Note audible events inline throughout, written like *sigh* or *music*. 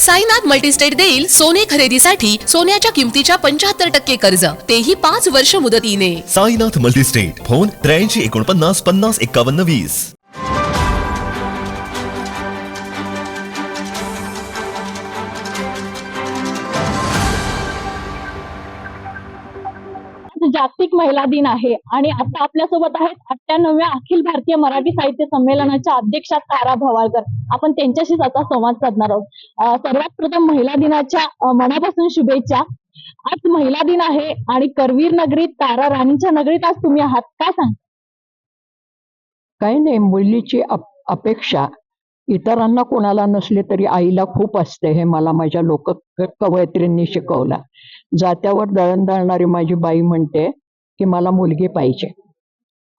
Sainath multi-state देईल सोने खरेदीसाठी सोन्याच्या किमतीच्या पंच्याहत्तर टक्के कर्ज. तेही पाच वर्ष मुदतीने. साईनाथ मल्टीस्टेट फोन त्र्याऐंशी एकोणपन्नास पन्नास एक्कावन्न वीस. जागतिक महिला दिन आहे. आणि आता आपल्यासोबत आहेत अठ्ठ्याण्णव्या अखिल भारतीय मराठी साहित्य संमेलनाच्या अध्यक्षा तारा भवाळकर. आपण त्यांच्याशीच आता संवाद साधणार आहोत. सर्वात प्रथम महिला दिनाच्या मनापासून शुभेच्छा. आज महिला दिन आहे आणि करवीर नगरीत तारा राणीच्या नगरीत आज तुम्ही आहात. काय सांग काही नाही मुलीची अपेक्षा इतरांना कोणाला नसली तरी आईला खूप असते हे मला माझ्या लोक कवयित्रींनी शिकवलं. जात्यावर दळण दळणारी माझी बाई म्हणते की मला मुलगी पाहिजे.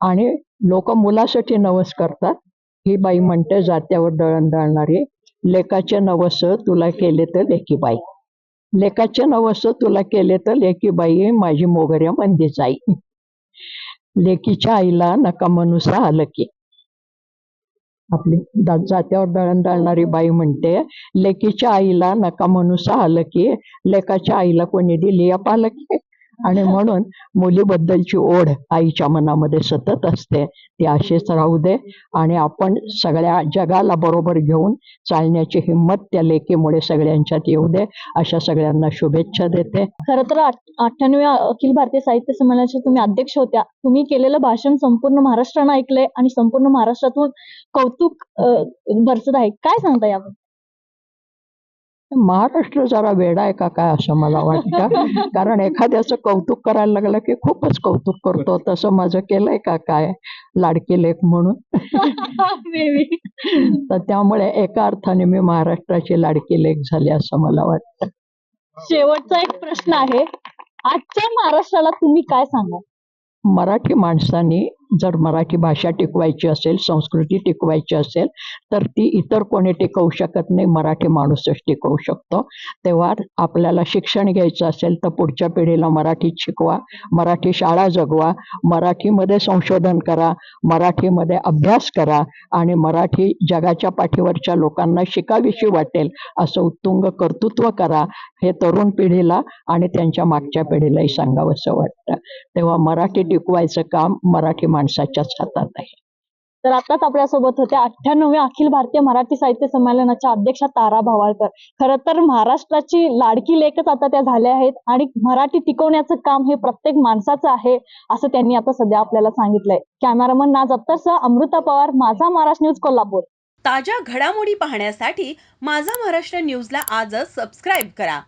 आणि लोक मुलासाठी नवस करतात. ही बाई म्हणते जात्यावर दळण दळणारी लेकाचे नवस तुला केले तर लेकी बाई. लेकाचे नवस तुला केले तर लेकी बाई माझी मोगऱ्या मंदी जाई. लेकीच्या आईला नका मनुसा आलं की. आपली दा- जात्यावर दळण दळणारी बाई म्हणते लेकीच्या आईला नका म्हणूसा आलं की लेकाच्या आईला कोणी दिली? या पालकी आणि म्हणून मुलीबद्दलची ओढ आईच्या मनामध्ये सतत असते. ती अशीच राहू दे आणि आपण सगळ्या जगाला बरोबर घेऊन चालण्याची हिंमत त्या लेकीमुळे सगळ्यांच्यात येऊ दे. अशा सगळ्यांना शुभेच्छा देते. खरं तर अठ्ठ्याण्णव्या अखिल भारतीय साहित्य संमेलनाच्या तुम्ही अध्यक्ष होत्या. तुम्ही केलेलं भाषण संपूर्ण महाराष्ट्रानं ऐकलंय आणि संपूर्ण महाराष्ट्रातून कौतुक भरसत आहे. काय सांगता याबद्दल? महाराष्ट्र जरा वेडा आहे का काय असं मला वाटतं. *laughs* कारण एखाद्याचं कौतुक करायला लागलं की खूपच कौतुक करतो. तसं माझं केलंय का काय? लाडकी लेख म्हणून. *laughs* तर त्यामुळे एका अर्थाने मी महाराष्ट्राची लाडकी लेख झाली असं मला वाटतं. शेवटचा एक प्रश्न आहे. आजच्या महाराष्ट्राला तुम्ही काय सांगा मराठी माणसांनी जर मराठी भाषा टिकवायची असेल संस्कृती टिकवायची असेल तर ती इतर कोणी टिकवू शकत नाही मराठी माणूसच टिकवू शकतो. तेव्हा आपल्याला शिक्षण घ्यायचं असेल तर पुढच्या पिढीला मराठीत शिकवा मराठी शाळा जगवा मराठीमध्ये संशोधन करा मराठीमध्ये अभ्यास करा आणि मराठी जगाच्या पाठीवरच्या लोकांना शिकावीशी वाटेल असं उत्तुंग कर्तृत्व करा हे तरुण पिढीला आणि त्यांच्या मागच्या पिढीलाही सांगावंसं वाटतं. तेव्हा मराठी टिकवायचं काम मराठी माणसाच्याच हातात आहे. तर आताच आपल्यासोबत होत्या अठ्ठ्याण्णव्या अखिल भारतीय मराठी साहित्य संमेलनाच्या अध्यक्षा तारा भवाळकर. खरं तर महाराष्ट्राची लाडकी लेखच आता त्या झाल्या आहेत आणि मराठी टिकवण्याचं काम हे प्रत्येक माणसाचं आहे असं त्यांनी आता सध्या आपल्याला सांगितलंय. कॅमेरामन नाज अत्तरसह अमृता पवार माझा महाराष्ट्र न्यूज कोल्हापूर. ताज्या घडामोडी पाहण्यासाठी माझा महाराष्ट्र न्यूजला आजच सबस्क्राईब करा.